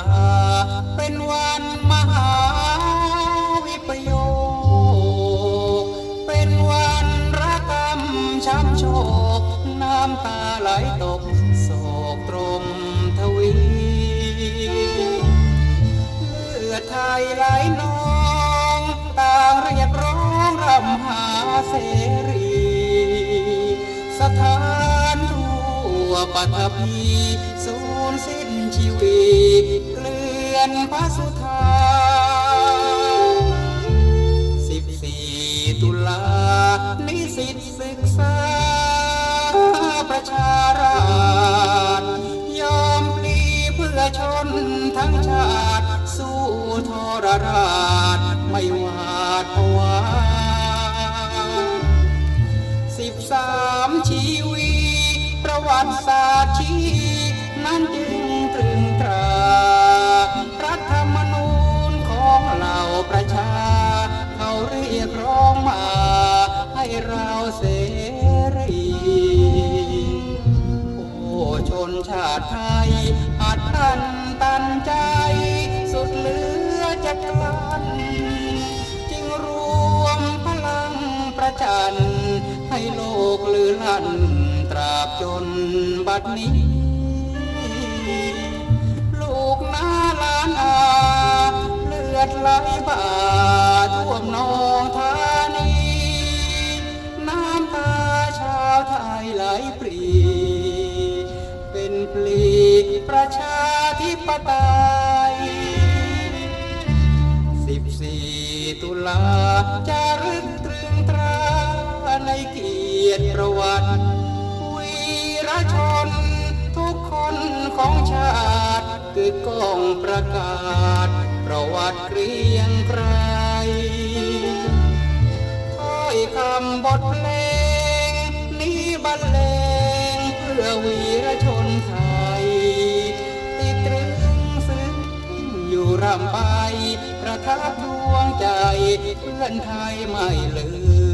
าเป็นวันมหาวิปโยค เป็นวันระกรรมช้ำโชคน้ำตาไหลตกโศกตรงทวีเลือดไทยไหลนองต่างเรียกร้องรำหาเสรี สถาน ปัตภีสูญสิ้นชีวิตเกลื่อนพระสุธาสิบสี่ตุลานิสิตศึกษาประชาราษฎร์ยอมปลีเพื่อชนทั้งชาติ สู้ทรราชไม่หวาดผวาสิบสามชีวี ประวัติศาสตร์ชีนั้นจึงตรึงตรารัฐธรรมนูญของเหล่าประชา เขาเรียกร้องมา ให้เราเสรีโอ้ชนชาติไทยอาจตันตันใจ สุดเหลือจะกลั้นจึงรวมพลังประจันให้โลกลือลั่น ตราบจนบัดนี้ ลูกนาลานอาเลือดไหลบ่าท่วมนองธานี น้ำตาชาวไทยไหลปรี เป็นปลีประชาธิปไตยสิบสี่ตุลาจารึก ของชาติ คือกองประกาศ ประวัติเกรียงไกรถ้อยคำบทเพลง นี้บรรเลงเพื่อวีรชนไทยติดตรึงซึ้งอยู่ร่ำไป ประทับดวงใจเพื่อนไทยไม่ลืม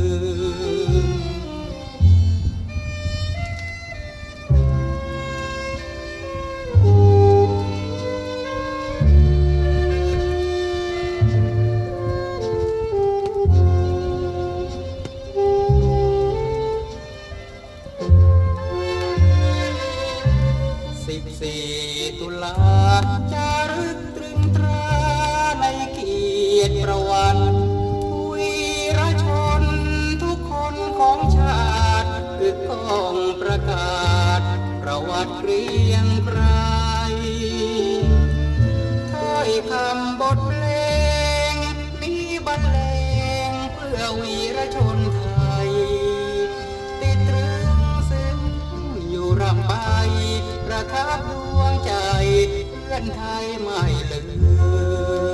สิบสี่ตุลาจารึกตรึงตราในเกียรติประวัติวีรชนทุกคนของชาติคือกองประกาศ ประวัติเรียงไกรถ้อยคำบทเพลงนี้บรรเลงเพื่อวีรชนไทย ติดตรึงซึ้งอยู่รำไป ประทับดวงใจเพื่อนไทยไม่ลืม